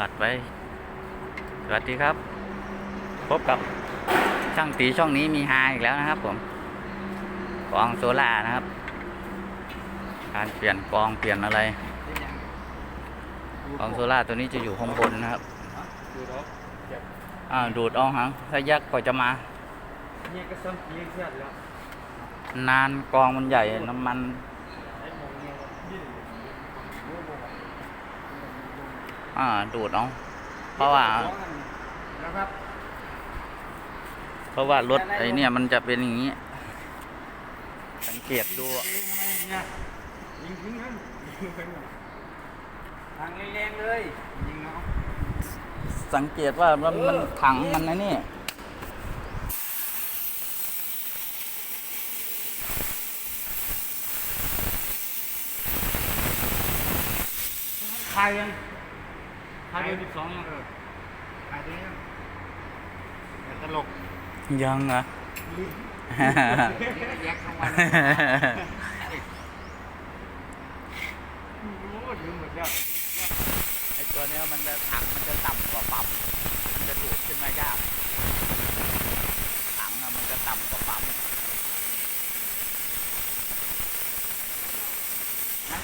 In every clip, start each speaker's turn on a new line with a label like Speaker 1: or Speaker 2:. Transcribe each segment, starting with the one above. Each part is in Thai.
Speaker 1: อัดไว้ สวัสดีครับ พบกับช่างตีช่องนี้มีฮาอีกแล้วนะครับ ผมกองโซล่านะครับ การเปลี่ยนกองเปลี่ยนอะไรกองโซล่าตัวนี้จะอยู่ข้างบนนะครับ
Speaker 2: ดูดอกเจ็บ
Speaker 1: อ่าดูดเอาหังถ้ายักกว่าจะมา
Speaker 2: นา
Speaker 1: นกองมันใหญ่น้ำมัน
Speaker 2: ไอ้มองเนี่ยยิ่งรู้บ่
Speaker 1: อ่า ดูดเอาเพราะว่า
Speaker 2: นะครับ
Speaker 1: เพราะว่ารถไอเนี่ยมันจะเป็นอย่างนี้ สังเกตดู
Speaker 2: เนี่ยยิงทิ้งนั้นยิงไปหมดทางแรงๆเลยยิงเนาะ
Speaker 1: สังเกตว่ามันมันถังมันนะนี่
Speaker 2: คายยัง คายเบอร์สิบสองยังเออคายตัวนี้ยังอย่าตลก
Speaker 1: ยังเหรอ
Speaker 2: ลืมแยกทั้งวันโอ้ลืมหมดแล้ว
Speaker 1: ไอตัวเนี้ยมันจะถังมันจะต่ำกว่าปั๊มมันจะดูดขึ้นมายากถังอะมันจะต่ำกว่าปั๊มนะ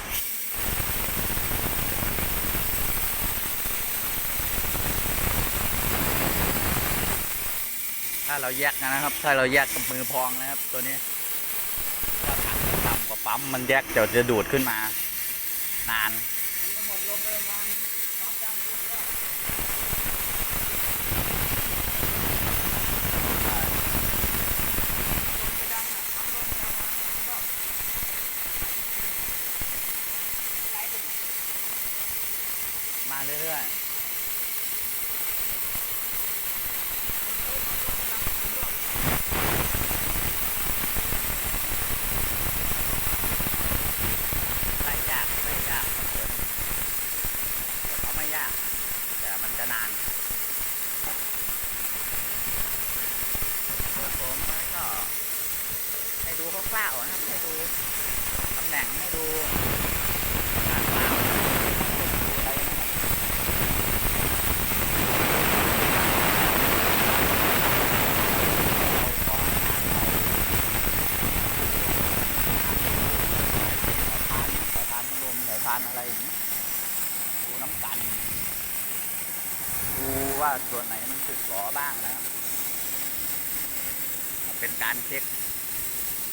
Speaker 1: ถ้า เราแยกนะครับ ถ้าเราแยกกับมือพองนะครับ ตัวนี้ถ้าถังต่ำกว่าปั๊มมันแยกจะจะดูดขึ้นมา นาน
Speaker 2: มาณสองจัง
Speaker 1: มาเรื่อยๆไม่ยากไม่ยากแต่เขาไม่ยาก แต่มันจะนานส่วนผมก็ให้ดู คร่าวๆนะครับให้ดูตำแหน่งให้ดูการวางอะไรนะครับสายพานพัดลมสายพานอะไรอย่างนี้ดูน้ำกันดูว่าส่วนไหนมันสึกหรอบ้างนะครับเป็นการเช็ค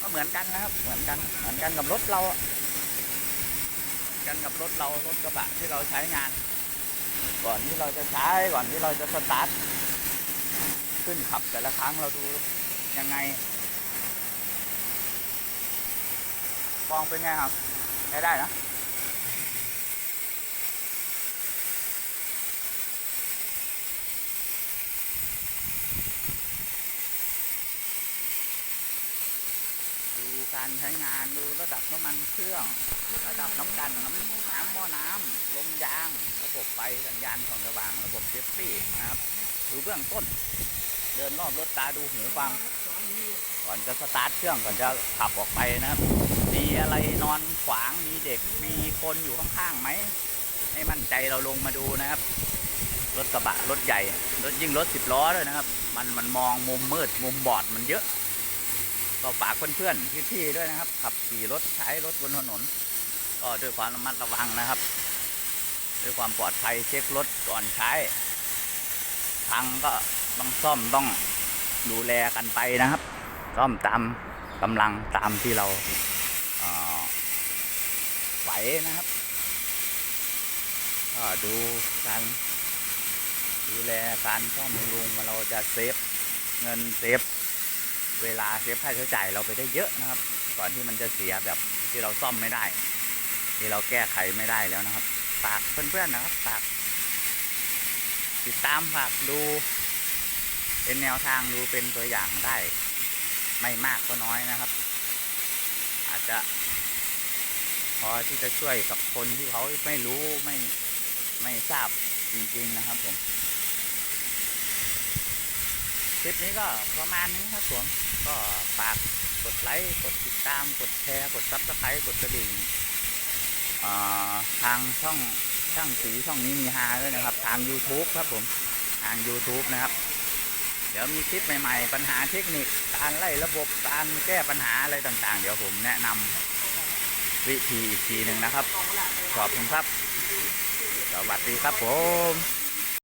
Speaker 1: ก็เหมือนกันนะครับ เหมือนกันเหมือนกันกับรถเราเกันกับรถเรารถกระบะที่เราใช้งาน ก่อนที่เราจะใช้ก่อนที่เราจะสตาร์ทขึ้นขับแต่ละครั้งเราดูยังไงฟองเป็นไงครับใช้ได้นะ ดู การใช้งานดูระดับน้ำมันเครื่อง ระดับน้ำกันน้ำน้ำหม้อน้ำลมยาง ระบบไฟสัญญาณส่องสว่างระบบเซฟตี้นะครับดูเบื้องต้น เดินรอบรถตาดูหูฟัง ก่อนจะสตาร์ทเครื่องก่อนจะขับออกไปนะครับ มีอะไรนอนขวางมีเด็กมีคนอยู่ข้างๆไหมให้มั่นใจเราลงมาดูนะครับ รถกระบะรถใหญ่รถยิ่งรถสิบล้อด้วยนะครับ มันมันมองมุมมืดมุมบอดมันเยอะ ก็ฝากเพื่อนๆพี่ๆด้วยนะครับ ขับขี่รถใช้รถบนถนน ก็ด้วยความระมัดระวังนะครับ ด้วยความปลอดภัยเช็ครถก่อนใช้พังก็ต้องซ่อมต้องดูแลกันไปนะครับ ซ่อมตามกำลังตามที่เราเไหวนะครับก็ดูการดูแลการซ่อมบำรุงว่าเราจะเซฟเงินเซฟ เวลาเซฟค่าใช้จ่ายเราไปได้เยอะนะครับ ก่อนที่มันจะเสียแบบที่เราซ่อมไม่ได้ ที่เราแก้ไขไม่ได้แล้วนะครับฝากเพื่อนๆนะครับฝากติดตามฝากดูเป็นแนวทางดูเป็นตัวอย่างได้ ไม่มากก็น้อยนะครับ อาจจะ พอที่จะช่วยกับคนที่เขาไม่รู้ไม่ไม่ทราบจริง ๆ นะครับผม ลิปนี้ก็ประมาณนี้ครับผมก็ฝากกดไลค์กดติดตามกดแชร์กดซับสไครต์กดกระดิ่งทางช่องช่างสีช่องนี้มีฮาด้วยนะครับ ทาง YouTube ครับผมทาง YouTube นะครับ เดี๋ยวมีคลิปใหม่ๆ ปัญหาเทคนิคการไล่ระบบการแก้ปัญหาอะไรต่างๆ เดี๋ยวผมแนะนำวิธีอีกทีหนึ่งนะครับ ขอบคุณครับ สวัสดีครับผม